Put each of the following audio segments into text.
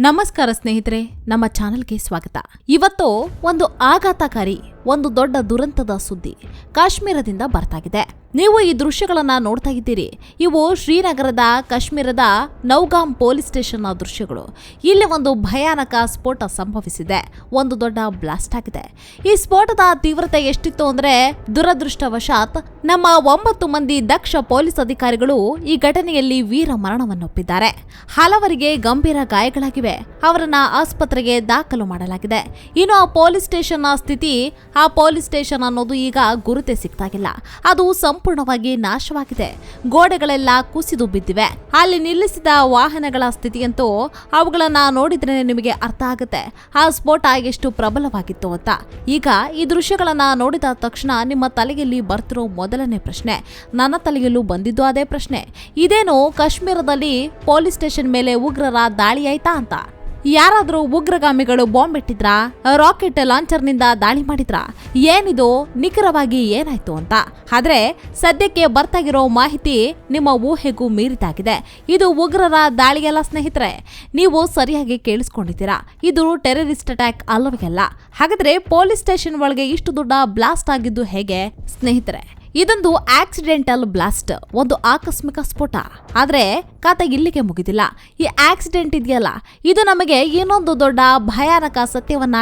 ನಮಸ್ಕಾರ ಸ್ನೇಹಿತರೆ ನಮ್ಮ ಚಾನೆಲ್ಗೆ ಸ್ವಾಗತ. ಇವತ್ತು ಒಂದು ಆಘಾತಕಾರಿ ಒಂದು ದೊಡ್ಡ ದುರಂತದ ಸುದ್ದಿ ಕಾಶ್ಮೀರದಿಂದ ಬರ್ತಾಗಿದೆ. ನೀವು ಈ ದೃಶ್ಯಗಳನ್ನ ನೋಡ್ತಾ ಇದ್ದೀರಿ. ಇವು ಶ್ರೀನಗರದ, ಕಾಶ್ಮೀರದ ನೌಗಾಮ್ ಪೊಲೀಸ್ ಸ್ಟೇಷನ್ನ ದೃಶ್ಯಗಳು. ಇಲ್ಲಿ ಒಂದು ಭಯಾನಕ ಸ್ಫೋಟ ಸಂಭವಿಸಿದೆ. ಒಂದು ದೊಡ್ಡ ಬ್ಲಾಸ್ಟ್ ಆಗಿದೆ. ಈ ಸ್ಫೋಟದ ತೀವ್ರತೆ ಎಷ್ಟಿತ್ತು ಅಂದ್ರೆ ದುರದೃಷ್ಟವಶಾತ್ ನಮ್ಮ ಒಂಬತ್ತು ಮಂದಿ ದಕ್ಷ ಪೊಲೀಸ್ ಅಧಿಕಾರಿಗಳು ಈ ಘಟನೆಯಲ್ಲಿ ವೀರ ಮರಣವನ್ನೊಪ್ಪಿದ್ದಾರೆ. ಹಲವರಿಗೆ ಗಂಭೀರ ಗಾಯಗಳಾಗಿವೆ. ಅವರನ್ನ ಆಸ್ಪತ್ರೆಗೆ ದಾಖಲು ಮಾಡಲಾಗಿದೆ. ಇನ್ನು ಆ ಪೊಲೀಸ್ ಸ್ಟೇಷನ್ನ ಸ್ಥಿತಿ, ಆ ಪೊಲೀಸ್ ಸ್ಟೇಷನ್ ಅನ್ನೋದು ಈಗ ಗುರುತೆ ಸಿಗ್ತಾಗಿಲ್ಲ ಅದು ಸಂಪೂರ್ಣವಾಗಿ ನಾಶವಾಗಿದೆ. ಗೋಡೆಗಳೆಲ್ಲ ಕುಸಿದು ಬಿದ್ದಿವೆ. ಅಲ್ಲಿ ನಿಲ್ಲಿಸಿದ ವಾಹನಗಳ ಸ್ಥಿತಿಯಂತೂ ಅವುಗಳನ್ನ ನೋಡಿದ್ರೆ ನಿಮಗೆ ಅರ್ಥ ಆಗುತ್ತೆ. ಆ ಸ್ಫೋಟ ಎಷ್ಟು ಪ್ರಬಲವಾಗಿತ್ತು ಅಂತ. ಈಗ ಈ ದೃಶ್ಯಗಳನ್ನ ನೋಡಿದ ತಕ್ಷಣ ನಿಮ್ಮ ತಲೆಯಲ್ಲಿ ಬರ್ತಿರೋ ಮೊದಲನೇ ಪ್ರಶ್ನೆ. ನನ್ನ ತಲೆಯಲ್ಲೂ ಬಂದಿದ್ದು ಅದೇ ಪ್ರಶ್ನೆ. ಇದೇನು ಕಾಶ್ಮೀರದಲ್ಲಿ ಪೊಲೀಸ್ ಸ್ಟೇಷನ್ ಮೇಲೆ ಉಗ್ರರ ದಾಳಿ ಆಯ್ತಾ ಅಂತ? ಯಾರಾದ್ರೂ ಉಗ್ರಗಾಮಿಗಳು ಬಾಂಬ್ ಇಟ್ಟಿದ್ರಾ? ರಾಕೆಟ್ ಲಾಂಚರ್ನಿಂದ ದಾಳಿ ಮಾಡಿದ್ರಾ? ಏನಿದು? ನಿಖರವಾಗಿ ಏನಾಯ್ತು ಅಂತ. ಆದ್ರೆ, ಸದ್ಯಕ್ಕೆ ಬರ್ತಾಗಿರೋ ಮಾಹಿತಿ ನಿಮ್ಮ ಊಹೆಗೂ ಮೀರಿದಾಗಿದೆ. ಇದು ಉಗ್ರರ ದಾಳಿಯಲ್ಲ ಸ್ನೇಹಿತರೆ. ನೀವು ಸರಿಯಾಗಿ ಕೇಳಿಸ್ಕೊಂಡಿದ್ದೀರಾ. ಇದು ಟೆರರಿಸ್ಟ್ ಅಟ್ಯಾಕ್ ಅಲ್ಲವೇ ಅಲ್ಲ. ಹಾಗಾದ್ರೆ ಪೊಲೀಸ್ ಸ್ಟೇಷನ್ ಒಳಗೆ ಇಷ್ಟು ದೊಡ್ಡ ಬ್ಲಾಸ್ಟ್ ಆಗಿದ್ದು ಹೇಗೆ, ಸ್ನೇಹಿತರೆ? ಇದೊಂದು ಆಕ್ಸಿಡೆಂಟಲ್ ಬ್ಲಾಸ್ಟ್ ಒಂದು ಆಕಸ್ಮಿಕ ಸ್ಫೋಟ. ಆದ್ರೆ ಕತೆ ಇಲ್ಲಿಗೆ ಮುಗಿದಿಲ್ಲ. ಈ ಆಕ್ಸಿಡೆಂಟ್ ಇದೆಯಲ್ಲ? ಇದು ನಮಗೆ ಇನ್ನೊಂದು ದೊಡ್ಡ ಭಯಾನಕ ಸತ್ಯವನ್ನ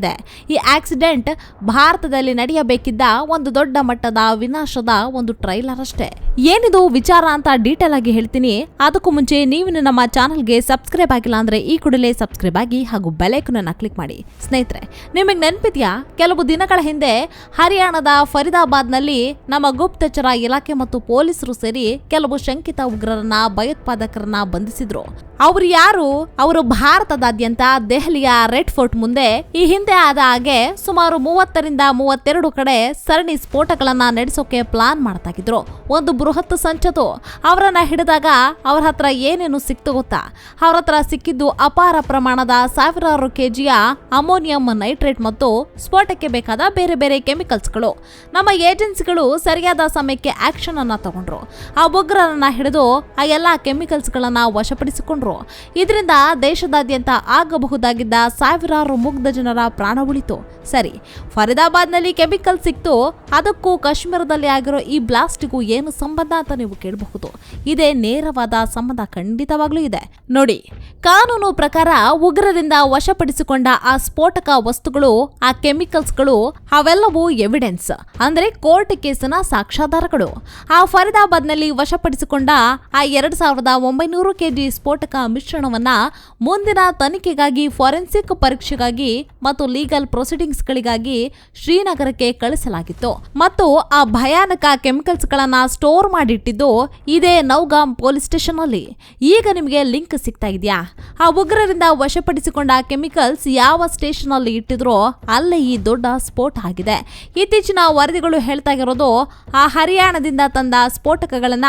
ಇದೆ ಈ ಆಕ್ಸಿಡೆಂಟ್ ಭಾರತದಲ್ಲಿ ನಡೆಯಬೇಕಿದ್ದ ಒಂದು ದೊಡ್ಡ ಮಟ್ಟದ ವಿನಾಶದ ಒಂದು ಟ್ರೈಲರ್ ಅಷ್ಟೇ. ಏನಿದು ವಿಚಾರ ಅಂತ ಡೀಟೇಲ್ ಆಗಿ ಹೇಳ್ತೀನಿ. ಅದಕ್ಕೂ ಮುಂಚೆ ನೀವು ನಮ್ಮ ಚಾನಲ್ಗೆ ಸಬ್ಸ್ಕ್ರೈಬ್ ಆಗಿಲ್ಲ ಅಂದ್ರೆ ಈ ಕೂಡಲೇ ಸಬ್ಸ್ಕ್ರೈಬ್ ಆಗಿ ಹಾಗೂ ಬೆಲೈಕನ್ನ ಕ್ಲಿಕ್ ಮಾಡಿ. ಸ್ನೇಹಿತರೆ, ನಿಮಗೆ ನೆನಪಿದ್ಯಾ? ಕೆಲವು ದಿನಗಳ ಹಿಂದೆ ಹರಿಯಾಣದ ಫರೀದಾಬಾದ್ನಲ್ಲಿ ನಮ್ಮ ಗುಪ್ತಚರ ಇಲಾಖೆ ಮತ್ತು ಪೊಲೀಸರು ಸೇರಿ ಕೆಲವು ಶಂಕಿತ ಉಗ್ರರನ್ನ ಭಯೋತ್ಪಾದಕರನ್ನ ಬಂಧಿಸಿದ್ರು. ಅವರು ಯಾರು? ಅವರು ಭಾರತದಾದ್ಯಂತ ದೆಹಲಿಯ ರೆಡ್ ಫೋರ್ಟ್ ಮುಂದೆ, ಈ ಹಿಂದೆ ಆದ ಹಾಗೆ ಸುಮಾರು ಮೂವತ್ತರಿಂದ ಮೂವತ್ತೆರಡು ಕಡೆ ಸರಣಿ ಸ್ಫೋಟಗಳನ್ನ ನಡೆಸೋಕೆ ಪ್ಲಾನ್ ಮಾಡ್ತಾಗಿದ್ರು ಒಂದು ಬೃಹತ್ ಸಂಚತು ಅವರನ್ನ ಹಿಡಿದಾಗ ಅವ್ರ ಹತ್ರ ಏನೇನು ಸಿಕ್ತು ಗೊತ್ತಾ? ಅವ್ರ ಹತ್ರ ಸಿಕ್ಕಿದ್ದು ಅಪಾರ ಪ್ರಮಾಣದ ಸಾವಿರಾರು ಕೆಜಿಯ ಅಮೋನಿಯಂ ನೈಟ್ರೇಟ್ ಮತ್ತು ಸ್ಫೋಟಕ್ಕೆ ಬೇಕಾದ ಬೇರೆ ಬೇರೆ ಕೆಮಿಕಲ್ಸ್ಗಳು. ನಮ್ಮ ಏಜೆನ್ಸಿಗಳು ಸರಿಯಾದ ಸಮಯಕ್ಕೆ ಆಕ್ಷನ್ ಅನ್ನ ತಗೊಂಡ್ರು. ಆ ಉಗ್ರರನ್ನ ಹಿಡಿದು ಆ ಎಲ್ಲಾ ಕೆಮಿಕಲ್ಸ್ಗಳನ್ನ ವಶಪಡಿಸಿಕೊಂಡ್ರು ಇದರಿಂದ ದೇಶದಾದ್ಯಂತ ಆಗಬಹುದಾಗಿದ್ದ ಸಾವಿರಾರು ಮುಗ್ಧ ಜನರ ಪ್ರಾಣ ಉಳಿತು. ಸರಿ, ಫರೀದಾಬಾದ್ನಲ್ಲಿ ಕೆಮಿಕಲ್ ಸಿಕ್ತು. ಅದಕ್ಕೂ ಕಾಶ್ಮೀರದಲ್ಲಿ ಆಗಿರೋ ಈ ಬ್ಲಾಸ್ಟ್ಗೂ ಏನು ಸಂಬಂಧ ಅಂತ ನೀವು ಕೇಳಬಹುದು. ಇದೇ ನೇರವಾದ ಸಂಬಂಧ ಖಂಡಿತವಾಗ್ಲೂ ಇದೆ. ನೋಡಿ, ಕಾನೂನು ಪ್ರಕಾರ ಉಗ್ರರಿಂದ ವಶಪಡಿಸಿಕೊಂಡ ಆ ಸ್ಫೋಟಕ ವಸ್ತುಗಳು, ಆ ಕೆಮಿಕಲ್ಸ್ಗಳು ಅವೆಲ್ಲವೂ ಎವಿಡೆನ್ಸ್ ಅಂದ್ರೆ ಕೋರ್ಟ್ ಕೇಸಿನ ಸಾಕ್ಷ್ಯಾಧಾರಗಳು. ಆ ಫರೀದಾಬಾದ್ನಲ್ಲಿ ವಶಪಡಿಸಿಕೊಂಡ ಆ ಎರಡ್ ಸಾವಿರದ ಒಂಬೈನೂರು ಕೆಜಿ ಸ್ಫೋಟಕ ಮಿಶ್ರಣವನ್ನ ಮುಂದಿನ ತನಿಖೆಗಾಗಿ, ಫಾರೆನ್ಸಿಕ್ ಪರೀಕ್ಷೆಗಾಗಿ ಮತ್ತು ಲೀಗಲ್ ಪ್ರೊಸೀಡಿಂಗ್ಸ್ಗಳಿಗಾಗಿ ಶ್ರೀನಗರಕ್ಕೆ ಕಳಿಸಲಾಗಿತ್ತು. ಮತ್ತು ಆ ಭಯಾನಕ ಕೆಮಿಕಲ್ಸ್ಗಳನ್ನ ಸ್ಟೋರ್ ಮಾಡಿಟ್ಟಿದ್ದು ಇದೇ ನೌಗಾಮ್ ಪೊಲೀಸ್ ಸ್ಟೇಷನ್ ಅಲ್ಲಿ ಈಗ ನಿಮಗೆ ಲಿಂಕ್ ಸಿಗ್ತಾ ಇದೆಯಾ? ಆ ಉಗ್ರರಿಂದ ವಶಪಡಿಸಿಕೊಂಡ ಕೆಮಿಕಲ್ಸ್ ಯಾವ ಸ್ಟೇಷನ್ ಅಲ್ಲಿ ಇಟ್ಟಿದ್ರೋ ಅಲ್ಲೇ ಈ ದೊಡ್ಡ ಸ್ಫೋಟ ಆಗಿದೆ. ಇತ್ತೀಚಿನ ವರದಿಗಳು ಹೇಳ್ತಾ ಇರೋದು, ಆ ಹರಿಯಾಣದಿಂದ ತಂದ ಸ್ಫೋಟಕಗಳನ್ನ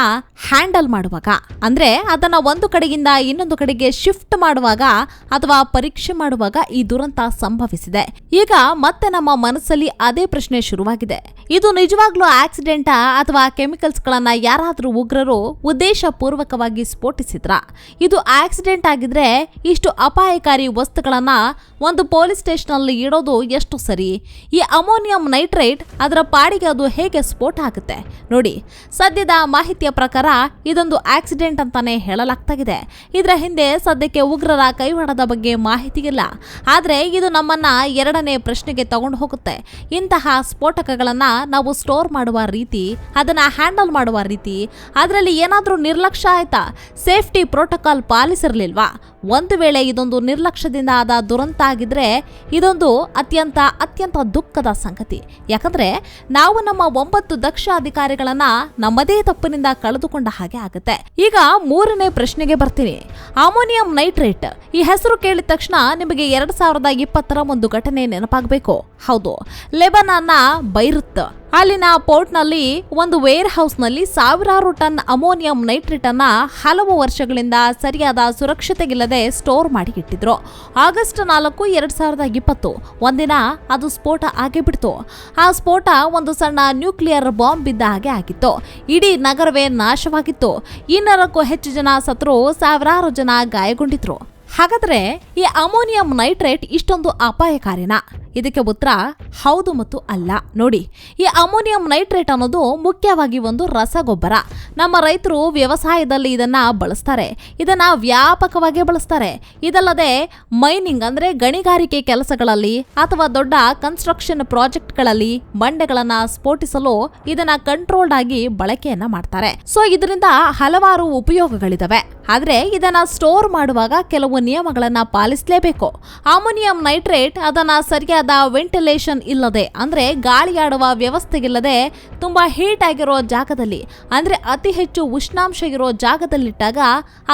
ಹ್ಯಾಂಡಲ್ ಮಾಡುವಾಗ. ಅಂದ್ರೆ ಅದನ್ನ ಒಂದು ಕಡೆಯಿಂದ ಇನ್ನೊಂದು ಕಡೆಗೆ ಶಿಫ್ಟ್ ಮಾಡುವಾಗ ಅಥವಾ ಪರೀಕ್ಷೆ ಮಾಡುವಾಗ ಈ ದುರಂತ ಸಂಭವಿಸಿದೆ. ಈಗ ಮತ್ತೆ ನಮ್ಮ ಮನಸ್ಸಲ್ಲಿ ಅದೇ ಪ್ರಶ್ನೆ ಶುರುವಾಗಿದೆ. ಇದು ನಿಜವಾಗ್ಲೂ ಆಕ್ಸಿಡೆಂಟಾ ಅಥವಾ ಕೆಮಿಕಲ್ಸ್ ಗಳನ್ನ ಯಾರಾದ್ರೂ ಉಗ್ರರು ಉದ್ದೇಶ ಪೂರ್ವಕವಾಗಿ ಸ್ಫೋಟಿಸಿದ್ರ? ಇದು ಆಕ್ಸಿಡೆಂಟ್ ಆಗಿದ್ರೆ ಇಷ್ಟು ಅಪಾಯಕಾರಿ ವಸ್ತುಗಳನ್ನ ಒಂದು ಪೊಲೀಸ್ ಸ್ಟೇಷನ್ ಅಲ್ಲಿ ಇಡೋದು ಎಷ್ಟು ಸರಿ? ಈ ಅಮೋನಿಯಂ ನೈಟ್ರೇಟ್ ಅದರ ಪಾಡಿಗೆ ಅದು ಹೇಗೆ ಸ್ಫೋಟ ಆಗುತ್ತೆ? ನೋಡಿ, ಸದ್ಯದ ಮಾಹಿತಿಯ ಪ್ರಕಾರ ಇದೊಂದು ಆಕ್ಸಿಡೆಂಟ್ ಅಂತಾನೆ ಹೇಳಲಾಗ್ತಾಗಿದೆ. ಇದರ ಹಿಂದೆ ಸದ್ಯಕ್ಕೆ ಉಗ್ರರ ಕೈವಾಡದ ಬಗ್ಗೆ ಮಾಹಿತಿ ಇಲ್ಲ. ಆದರೆ ಇದು ನಮ್ಮನ್ನ ಎರಡನೇ ಪ್ರಶ್ನೆಗೆ ತಗೊಂಡು ಹೋಗುತ್ತೆ. ಇಂತಹ ಸ್ಫೋಟಕಗಳನ್ನು ನಾವು ಸ್ಟೋರ್ ಮಾಡುವ ರೀತಿ, ಅದನ್ನ ಹ್ಯಾಂಡಲ್ ಮಾಡುವ ರೀತಿ, ಅದರಲ್ಲಿ ಏನಾದರೂ ನಿರ್ಲಕ್ಷ್ಯ ಆಯ್ತಾ? ಸೇಫ್ಟಿ ಪ್ರೋಟೋಕಾಲ್ ಪಾಲಿಸಿರ್ಲಿಲ್ವಾ? ಒಂದು ವೇಳೆ ಇದೊಂದು ನಿರ್ಲಕ್ಷ್ಯದಿಂದ ಆದ ದುರಂತ ಆಗಿದ್ರೆ ಇದೊಂದು ಅತ್ಯಂತ ಅತ್ಯಂತ ದುಃಖದ ಸಂಗತಿ. ಯಾಕಂದ್ರೆ ನಾವು ನಮ್ಮ ಒಂಬತ್ತು ದಕ್ಷ ಅಧಿಕಾರಿಗಳನ್ನ ನಮ್ಮದೇ ತಪ್ಪಿನಿಂದ ಕಳೆದುಕೊಂಡ ಹಾಗೆ ಆಗುತ್ತೆ. ಈಗ ಮೂರನೇ ಪ್ರಶ್ನೆಗೆ ಬರ್ತೀನಿ. ಅಮೋನಿಯಂ ನೈಟ್ರೇಟ್, ಈ ಹೆಸರು ಕೇಳಿದ ತಕ್ಷಣ ನಿಮಗೆ ಎರಡ್ ಸಾವಿರದ ಇಪ್ಪತ್ತರ ಒಂದು ಘಟನೆ ನೆನಪಾಗಬೇಕು. ಹೌದು. ಲೆಬನಾನ್ನ ಬೈರುತ್. ಅಲ್ಲಿನ ಪೋರ್ಟ್ನಲ್ಲಿ ಒಂದು ವೇರ್ ಹೌಸ್ನಲ್ಲಿ ಸಾವಿರಾರು ಟನ್ ಅಮೋನಿಯಂ ನೈಟ್ರೇಟ್ ಅನ್ನ ಹಲವು ವರ್ಷಗಳಿಂದ ಸರಿಯಾದ ಸುರಕ್ಷತೆಗಿಲ್ಲದೆ ಸ್ಟೋರ್ ಮಾಡಿ ಇಟ್ಟಿದ್ರು. ಆಗಸ್ಟ್ ನಾಲ್ಕು, ಎರಡ್ ಸಾವಿರದ ಇಪ್ಪತ್ತು, ಒಂದಿನ ಅದು ಸ್ಫೋಟ ಆಗಿಬಿಡ್ತು. ಆ ಸ್ಫೋಟ ಒಂದು ಸಣ್ಣ ನ್ಯೂಕ್ಲಿಯರ್ ಬಾಂಬ್ ಬಿದ್ದ ಹಾಗೆ ಆಗಿತ್ತು. ಇಡೀ ನಗರವೇ ನಾಶವಾಗಿತ್ತು. ಇನ್ನೂರಕ್ಕೂ ಹೆಚ್ಚು ಜನ ಸತ್ರು, ಸಾವಿರಾರು ಜನ ಗಾಯಗೊಂಡಿದ್ರು. ಹಾಗಾದ್ರೆ ಈ ಅಮೋನಿಯಂ ನೈಟ್ರೇಟ್ ಇಷ್ಟೊಂದು ಅಪಾಯಕಾರಿನಾ? ಇದಕ್ಕೆ ಉತ್ತರ ಹೌದು ಮತ್ತು ಅಲ್ಲ. ನೋಡಿ, ಈ ಅಮೋನಿಯಂ ನೈಟ್ರೇಟ್ ಅನ್ನೋದು ಮುಖ್ಯವಾಗಿ ಒಂದು ರಸಗೊಬ್ಬರ. ನಮ್ಮ ರೈತರು ವ್ಯವಸಾಯದಲ್ಲಿ ಇದನ್ನ ಬಳಸ್ತಾರೆ. ಇದನ್ನ ವ್ಯಾಪಕವಾಗಿ ಬಳಸ್ತಾರೆ. ಇದಲ್ಲದೆ ಮೈನಿಂಗ್ ಅಂದ್ರೆ ಗಣಿಗಾರಿಕೆ ಕೆಲಸಗಳಲ್ಲಿ ಅಥವಾ ದೊಡ್ಡ ಕನ್ಸ್ಟ್ರಕ್ಷನ್ ಪ್ರಾಜೆಕ್ಟ್ಗಳಲ್ಲಿ ಬಂಡೆಗಳನ್ನ ಸ್ಫೋಟಿಸಲು ಇದನ್ನ ಕಂಟ್ರೋಲ್ಡ್ ಆಗಿ ಬಳಕೆಯನ್ನ ಮಾಡ್ತಾರೆ. ಸೊ, ಇದರಿಂದ ಹಲವಾರು ಉಪಯೋಗಗಳಿದಾವೆ. ಆದ್ರೆ ಇದನ್ನ ಸ್ಟೋರ್ ಮಾಡುವಾಗ ಕೆಲವು ನಿಯಮಗಳನ್ನ ಪಾಲಿಸಲೇಬೇಕು. ಅಮೋನಿಯಂ ನೈಟ್ರೇಟ್ ಅದನ್ನ ಸರಿಯಾದ ವೆಂಟಿಲೇಷನ್ ಇಲ್ಲದೆ, ಅಂದರೆ ಗಾಳಿಯಾಡುವ ವ್ಯವಸ್ಥೆಗಿಲ್ಲದೆ ತುಂಬ ಹೀಟ್ ಆಗಿರೋ ಜಾಗದಲ್ಲಿ, ಅಂದರೆ ಅತಿ ಹೆಚ್ಚು ಉಷ್ಣಾಂಶ ಇರೋ ಜಾಗದಲ್ಲಿಟ್ಟಾಗ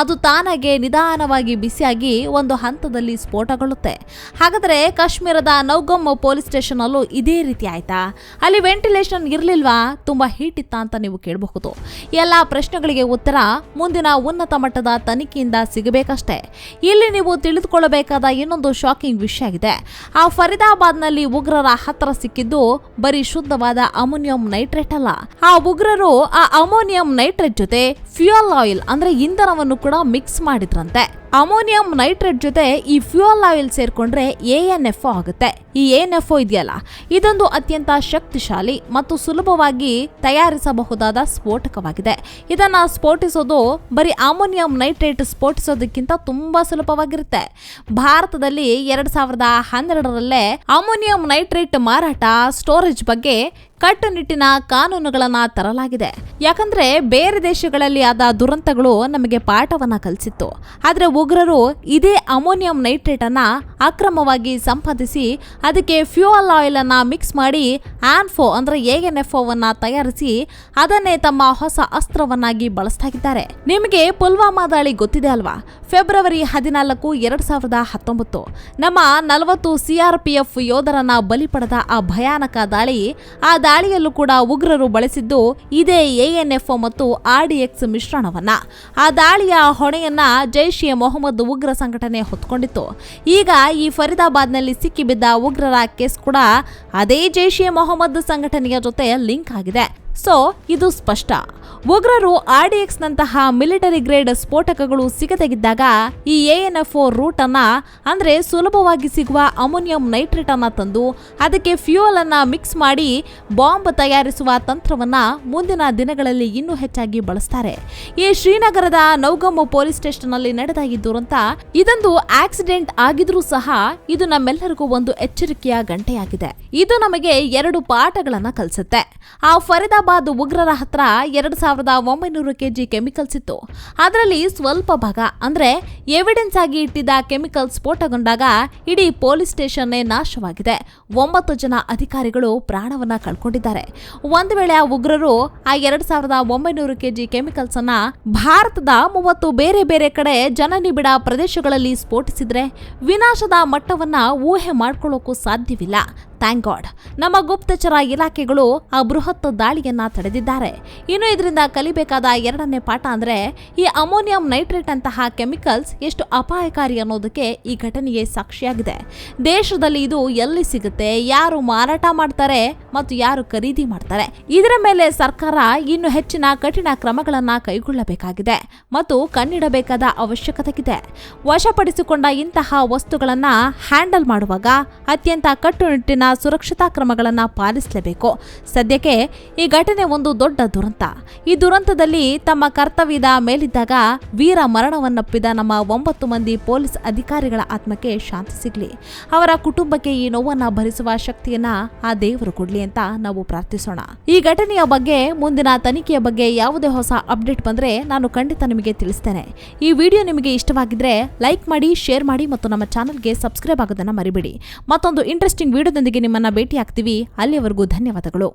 ಅದು ತಾನಾಗೆ ನಿಧಾನವಾಗಿ ಬಿಸಿಯಾಗಿ ಒಂದು ಹಂತದಲ್ಲಿ ಸ್ಫೋಟಗೊಳ್ಳುತ್ತೆ. ಹಾಗಾದರೆ ಕಾಶ್ಮೀರದ ನೌಗಮ್ ಪೊಲೀಸ್ ಸ್ಟೇಷನಲ್ಲೂ ಇದೇ ರೀತಿ ಆಯ್ತಾ? ಅಲ್ಲಿ ವೆಂಟಿಲೇಷನ್ ಇರಲಿಲ್ವಾ? ತುಂಬ ಹೀಟ್ ಇತ್ತ ಅಂತ ನೀವು ಕೇಳಬಹುದು. ಎಲ್ಲ ಪ್ರಶ್ನೆಗಳಿಗೆ ಉತ್ತರ ಮುಂದಿನ ಉನ್ನತ ಮಟ್ಟದ ತನಿಖೆಯಿಂದ ಸಿಗಬೇಕಷ್ಟೇ. ಇಲ್ಲಿ ನೀವು ತಿಳಿದುಕೊಳ್ಳಬೇಕಾದ ಇನ್ನೊಂದು ಶಾಕಿಂಗ್ ವಿಷಯ ಆಗಿದೆ. ಆ ಫರೀದಾಬಾದ್ನಲ್ಲಿ ಉಗ್ರರ ಹತ್ರ ಸಿಕ್ಕಿದ್ದು ಬರೀ ಶುದ್ಧವಾದ ಅಮೋನಿಯಂ ನೈಟ್ರೇಟ್ ಅಲ್ಲ. ಆ ಉಗ್ರರು ಆ ಅಮೋನಿಯಂ ನೈಟ್ರೇಟ್ ಜೊತೆ ಫ್ಯೂಯಲ್ ಆಯಿಲ್ ಅಂದ್ರೆ ಇಂಧನವನ್ನು ಕೂಡ ಮಿಕ್ಸ್ ಮಾಡಿದ್ರಂತೆ. ಅಮೋನಿಯಂ ನೈಟ್ರೇಟ್ ಜೊತೆ ಈ ಫ್ಯೂಯಲ್ ಆಯಿಲ್ ಸೇರ್ಕೊಂಡ್ರೆ ಎ ಎನ್ ಎಫ್ ಆಗುತ್ತೆ. ಈ ಏನ್ ಎಫ್ ಇದೆಯಲ್ಲ? ಇದೊಂದು ಅತ್ಯಂತ ಶಕ್ತಿಶಾಲಿ ಮತ್ತು ಸುಲಭವಾಗಿ ತಯಾರಿಸಬಹುದಾದ ಸ್ಫೋಟಕವಾಗಿದೆ. ಇದನ್ನು ಸ್ಫೋಟಿಸೋದು ಬರೀ ಅಮೋನಿಯಂ ನೈಟ್ರೇಟ್ ಸ್ಫೋಟಿಸೋದಕ್ಕಿಂತ ತುಂಬಾ ಸುಲಭವಾಗಿರುತ್ತೆ. ಭಾರತದಲ್ಲಿ ಎರಡ್ ಸಾವಿರದ ಹನ್ನೆರಡರಲ್ಲೇ ಅಮೋನಿಯಂ ನೈಟ್ರೇಟ್ ಮಾರಾಟ, ಸ್ಟೋರೇಜ್ ಬಗ್ಗೆ ಕಟ್ಟುನಿಟ್ಟಿನ ಕಾನೂನುಗಳನ್ನ ತರಲಾಗಿದೆ. ಯಾಕಂದ್ರೆ ಬೇರೆ ದೇಶಗಳಲ್ಲಿ ಆದ ದುರಂತಗಳು ನಮಗೆ ಪಾಠವನ್ನ ಕಲಿಸಿತ್ತು. ಆದರೆ ಉಗ್ರರು ಇದೇ ಅಮೋನಿಯಂ ನೈಟ್ರೇಟ್ ಅನ್ನ ಅಕ್ರಮವಾಗಿ ಸಂಪಾದಿಸಿ ಅದಕ್ಕೆ ಫ್ಯೂಯಲ್ ಆಯಿಲ್ ಅನ್ನ ಮಿಕ್ಸ್ ಮಾಡಿ ಆನ್ಫೋ ಅಂದ್ರೆ ಎ ಎನ್ ಎಫ್ ಅನ್ನ ತಯಾರಿಸಿ ಅದನ್ನೇ ತಮ್ಮ ಹೊಸ ಅಸ್ತ್ರವನ್ನಾಗಿ ಬಳಸ್ತಾ ನಿಮಗೆ ಪುಲ್ವಾಮಾ ದಾಳಿ ಗೊತ್ತಿದೆ ಅಲ್ವಾ? ಫೆಬ್ರವರಿ ಹದಿನಾಲ್ಕು, ಎರಡ್ ಸಾವಿರದ ಹತ್ತೊಂಬತ್ತು. ನಮ್ಮ ನಲವತ್ತು ಸಿಆರ್ಪಿಎಫ್ ಯೋಧರನ್ನ ಬಲಿ ಪಡೆದ ಆ ಭಯಾನಕ ದಾಳಿ, ಆ ದಾಳಿಯಲ್ಲೂ ಕೂಡ ಉಗ್ರರು ಬಳಸಿದ್ದು ಇದೇ ಎಎನ್ಎಫ್ ಮತ್ತು ಆರ್ಡಿಎಕ್ಸ್ ಮಿಶ್ರಣವನ್ನ. ಆ ದಾಳಿಯ ಹೊಣೆಯನ್ನ ಜೈಷ್ ಎ ಮೊಹಮ್ಮದ್ ಉಗ್ರ ಸಂಘಟನೆ ಹೊತ್ಕೊಂಡಿತ್ತು. ಈಗ ಈ ಫರೀದಾಬಾದ್ನಲ್ಲಿ ಸಿಕ್ಕಿಬಿದ್ದ ಉಗ್ರರ ಕೇಸ್ ಕೂಡ ಅದೇ ಜೈಷ್ ಎ ಮೊಹಮ್ಮದ್ ಸಂಘಟನೆಯ ಜೊತೆ ಲಿಂಕ್ ಆಗಿದೆ. ಸೊ, ಇದು ಸ್ಪಷ್ಟ. ಉಗ್ರರು ಆರ್ಡಿಎಕ್ಸ್ ನಂತಹ ಮಿಲಿಟರಿ ಗ್ರೇಡ್ ಸ್ಫೋಟಕಗಳು ಸಿಗದಗಿದ್ದಾಗ ಈ ಎಎನ್ಎಫ್ ರೂಟ್ ಅನ್ನ ಅಂದ್ರೆ ಸುಲಭವಾಗಿ ಸಿಗುವ ಅಮೋನಿಯಂ ನೈಟ್ರೇಟ್ ಅನ್ನ ತಂದು ಅದಕ್ಕೆ ಫ್ಯೂಯಲ್ ಅನ್ನ ಮಿಕ್ಸ್ ಮಾಡಿ ಬಾಂಬ್ ತಯಾರಿಸುವ ತಂತ್ರವನ್ನ ಮುಂದಿನ ದಿನಗಳಲ್ಲಿ ಇನ್ನೂ ಹೆಚ್ಚಾಗಿ ಬಳಸ್ತಾರೆ. ಈ ಶ್ರೀನಗರದ ನೌಗಮ್ ಪೊಲೀಸ್ ಸ್ಟೇಷನ್ನಲ್ಲಿ ನಡೆದ ಈ ದುರಂತ, ಇದೊಂದು ಆಕ್ಸಿಡೆಂಟ್ ಆಗಿದ್ರೂ ಸಹ ಇದು ನಮ್ಮೆಲ್ಲರಿಗೂ ಒಂದು ಎಚ್ಚರಿಕೆಯ ಗಂಟೆಯಾಗಿದೆ. ಇದು ನಮಗೆ ಎರಡು ಪಾಠಗಳನ್ನ ಕಲಿಸುತ್ತೆ. ಆ ಫರೀದಾಬಾದ್ ಉಗ್ರರ ಹತ್ರ ಎರಡ್ ಒಂಬೈನೂರು ಕೆಜಿ ಕೆಮಿಕಲ್ಸ್ ಇತ್ತು. ಅದರಲ್ಲಿ ಸ್ವಲ್ಪ ಭಾಗ, ಅಂದರೆ ಎವಿಡೆನ್ಸ್ ಆಗಿ ಇಟ್ಟಿದ್ದ ಕೆಮಿಕಲ್ ಸ್ಫೋಟಗೊಂಡಾಗ ಇಡೀ ಪೊಲೀಸ್ ಸ್ಟೇಷನ್ನೇ ನಾಶವಾಗಿದೆ. ಒಂಬತ್ತು ಜನ ಅಧಿಕಾರಿಗಳು ಪ್ರಾಣವನ್ನು ಕಳ್ಕೊಂಡಿದ್ದಾರೆ. ಒಂದು ವೇಳೆ ಆ ಉಗ್ರರು ಆ ಎರಡು ಸಾವಿರದ ಒಂಬೈನೂರು ಕೆಜಿ ಕೆಮಿಕಲ್ಸ್ ಅನ್ನ ಭಾರತದ ಮೂವತ್ತು ಬೇರೆ ಬೇರೆ ಕಡೆ ಜನನಿಬಿಡ ಪ್ರದೇಶಗಳಲ್ಲಿ ಸ್ಫೋಟಿಸಿದ್ರೆ ವಿನಾಶದ ಮಟ್ಟವನ್ನ ಊಹೆ ಮಾಡ್ಕೊಳ್ಳೋಕ್ಕೂ ಸಾಧ್ಯವಿಲ್ಲ. ಥ್ಯಾಂಕ್ ಗಾಡ್ ನಮ್ಮ ಗುಪ್ತಚರ ಇಲಾಖೆಗಳು ಆ ಬೃಹತ್ ದಾಳಿಯನ್ನ ತಡೆದಿದ್ದಾರೆ. ಇನ್ನು ಇದರಿಂದ ಕಲಿಬೇಕಾದ ಎರಡನೇ ಪಾಠ ಅಂದ್ರೆ, ಈ ಅಮೋನಿಯಂ ನೈಟ್ರೇಟ್ ಅಂತಹ ಕೆಮಿಕಲ್ಸ್ ಎಷ್ಟು ಅಪಾಯಕಾರಿ ಅನ್ನೋದಕ್ಕೆ ಈ ಘಟನೆಗೆ ಸಾಕ್ಷಿಯಾಗಿದೆ. ದೇಶದಲ್ಲಿ ಇದು ಎಲ್ಲಿ ಸಿಗುತ್ತೆ, ಯಾರು ಮಾರಾಟ ಮಾಡ್ತಾರೆ ಮತ್ತು ಯಾರು ಖರೀದಿ ಮಾಡ್ತಾರೆ. ಇದರ ಮೇಲೆ ಸರ್ಕಾರ ಇನ್ನು ಹೆಚ್ಚಿನ ಕಠಿಣ ಕ್ರಮಗಳನ್ನು ಕೈಗೊಳ್ಳಬೇಕಾಗಿದೆ ಮತ್ತು ಕಣ್ಣಿಡಬೇಕಾದ ಅವಶ್ಯಕತೆ ಇದೆ ವಶಪಡಿಸಿಕೊಂಡ ಇಂತಹ ವಸ್ತುಗಳನ್ನು ಹ್ಯಾಂಡಲ್ ಮಾಡುವಾಗ ಅತ್ಯಂತ ಕಟ್ಟುನಿಟ್ಟಿನ ಸುರಕ್ಷತಾ ಕ್ರಮಗಳನ್ನು ಪಾಲಿಸಲೇಬೇಕು. ಸದ್ಯಕ್ಕೆ ಈ ಘಟನೆ ಒಂದು ದೊಡ್ಡ ದುರಂತ. ಈ ದುರಂತದಲ್ಲಿ ತಮ್ಮ ಕರ್ತವ್ಯದ ಮೇಲಿದ್ದಾಗ ವೀರ ಮರಣವನ್ನಪ್ಪಿದ ನಮ್ಮ ಒಂಬತ್ತು ಮಂದಿ ಪೊಲೀಸ್ ಅಧಿಕಾರಿಗಳ ಆತ್ಮಕ್ಕೆ ಶಾಂತಿ ಸಿಗಲಿ. ಅವರ ಕುಟುಂಬಕ್ಕೆ ಈ ನೋವನ್ನು ಭರಿಸುವ ಶಕ್ತಿಯನ್ನ ಆ ದೇವರು ಕೊಡ್ಲಿ ಅಂತ ನಾವು ಪ್ರಾರ್ಥಿಸೋಣ. ಈ ಘಟನೆಯ ಬಗ್ಗೆ, ಮುಂದಿನ ತನಿಖೆಯ ಬಗ್ಗೆ ಯಾವುದೇ ಹೊಸ ಅಪ್ಡೇಟ್ ಬಂದ್ರೆ ನಾನು ಖಂಡಿತ ನಿಮಗೆ ತಿಳಿಸ್ತೇನೆ. ಈ ವಿಡಿಯೋ ನಿಮಗೆ ಇಷ್ಟವಾಗಿದ್ರೆ ಲೈಕ್ ಮಾಡಿ, ಶೇರ್ ಮಾಡಿ ಮತ್ತು ನಮ್ಮ ಚಾನಲ್ಗೆ ಸಬ್ಸ್ಕ್ರೈಬ್ ಆಗೋದನ್ನ ಮರಿಬೇಡಿ. ಮತ್ತೊಂದು ಇಂಟ್ರೆಸ್ಟಿಂಗ್ ವಿಡಿಯೋದೊಂದಿಗೆ ನಿಮ್ಮನ್ನ ಭೇಟಿ ಆಗ್ತೀವಿ ಅಲ್ಲಿಯವರೆಗೂ ಧನ್ಯವಾದಗಳು.